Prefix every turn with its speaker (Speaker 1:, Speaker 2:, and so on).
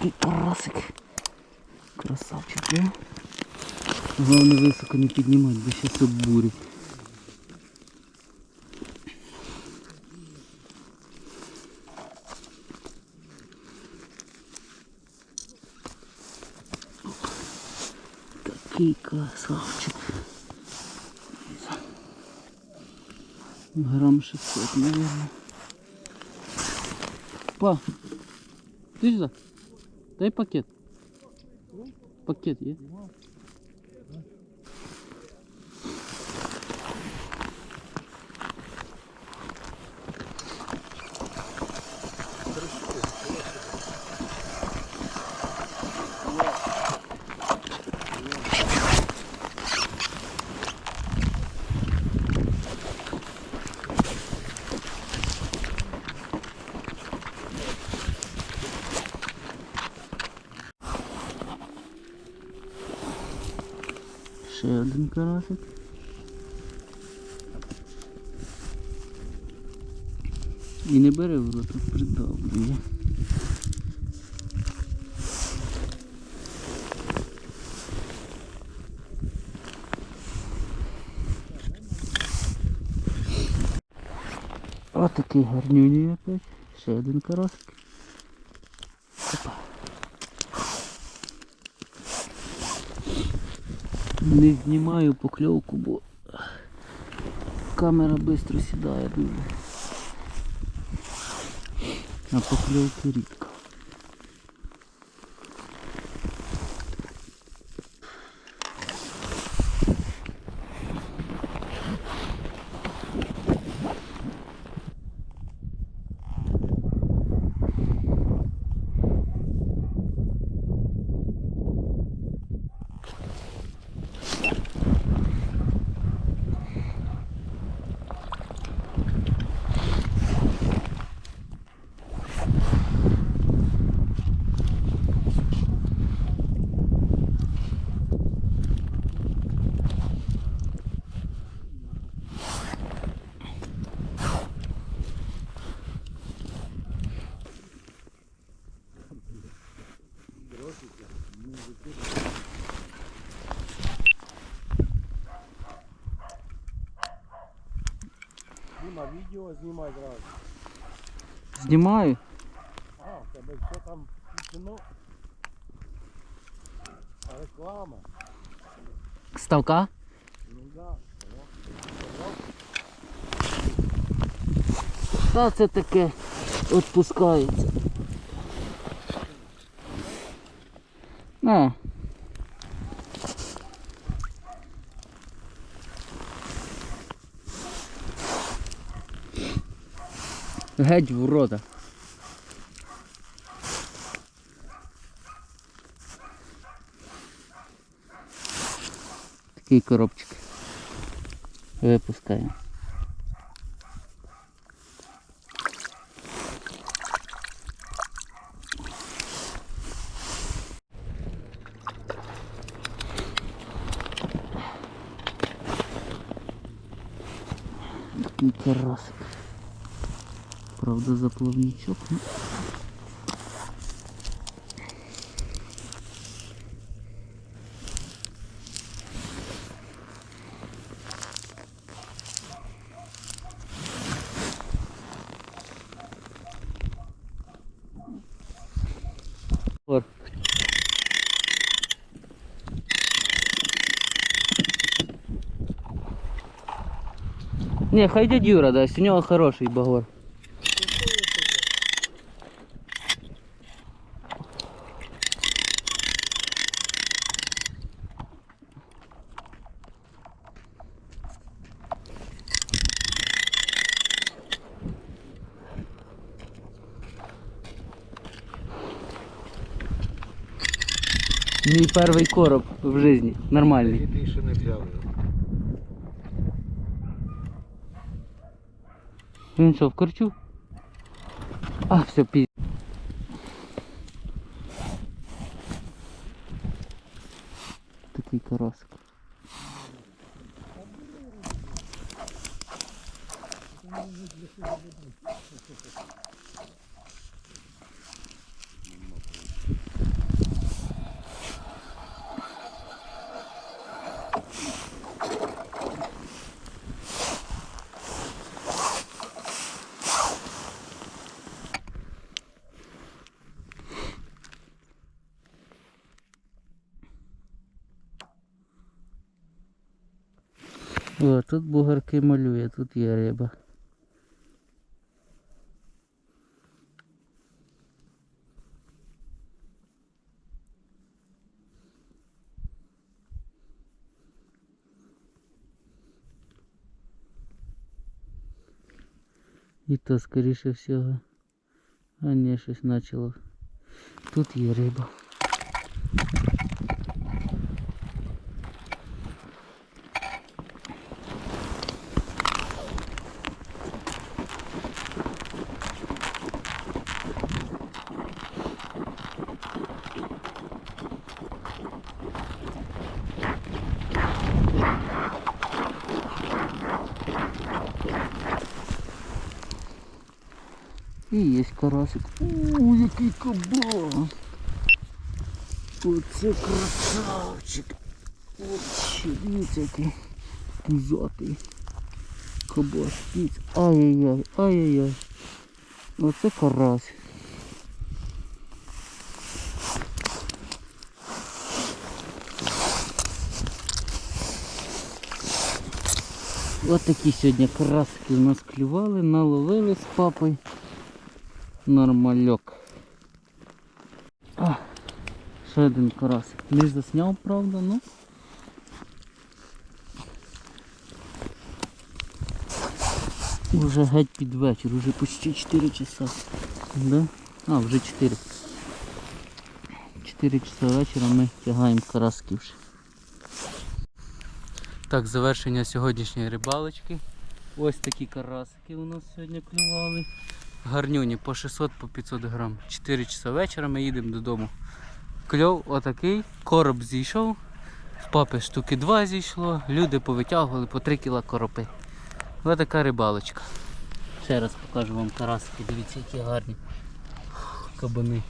Speaker 1: Такий карасик. Красавчик, да? Головне високо не піднімати, бо щас обурить. Такий красавчик. Грамм 600, наверное. Па, ты сюда? Дай пакет. Пакет есть? Ще один карасик. І не бере в рот, а придавлює. Ось такий гарнюній опять. Ще один карасик. Опа. Не знімаю покльовку, бо камера швидко сідає дуже. А покльовки рідко.
Speaker 2: Діма, відео знімай зразу.
Speaker 1: Знімаю.
Speaker 2: А, в тебе все там включено. Реклама.
Speaker 1: Ставка?
Speaker 2: Ну да.
Speaker 1: Та це таке відпускається. На. Геть в рота. Такий коробчик. Випускаємо. Такий карасик. Правда, заплавничок. ну. Ор. Не, хай дядь Юра дасть, у нього хороший багор. Мій перший короб в житті. Нормальний.
Speaker 2: більше не взяли.
Speaker 1: Він що, в корчу? А, все, пізно. Такий карасик. О, тут бугарки малює, тут є риба. І то скоріше всього. А ні, щось почало. Тут є риба. І є карасик. О, який кабан. Оце красавчик. Вообще, дивіться який пузатий. Дивіться. Ай-яй-яй, ай-яй-яй. Оце карась. Ось такі сьогодні карасики у нас клювали, наловили з папою. Нормальок. Ще один карасик. Не засняв, правда, ну. Уже геть під вечір, уже почти 4 часа. Да? А, вже 4. 4 часа вечора ми тягаємо карасків. вже. Так, завершення сьогоднішньої рибалочки. Ось такі карасики у нас сьогодні клювали. Гарнюні по 600 по 500 грам. 4 часа вечора ми їдемо додому. Кльов отакий, короб зійшов. В папи штуки 2 зійшло, люди повитягували по 3 кіла коропи. Ось така рибалочка. Ще раз покажу вам карасики, дивіться, які гарні кабани.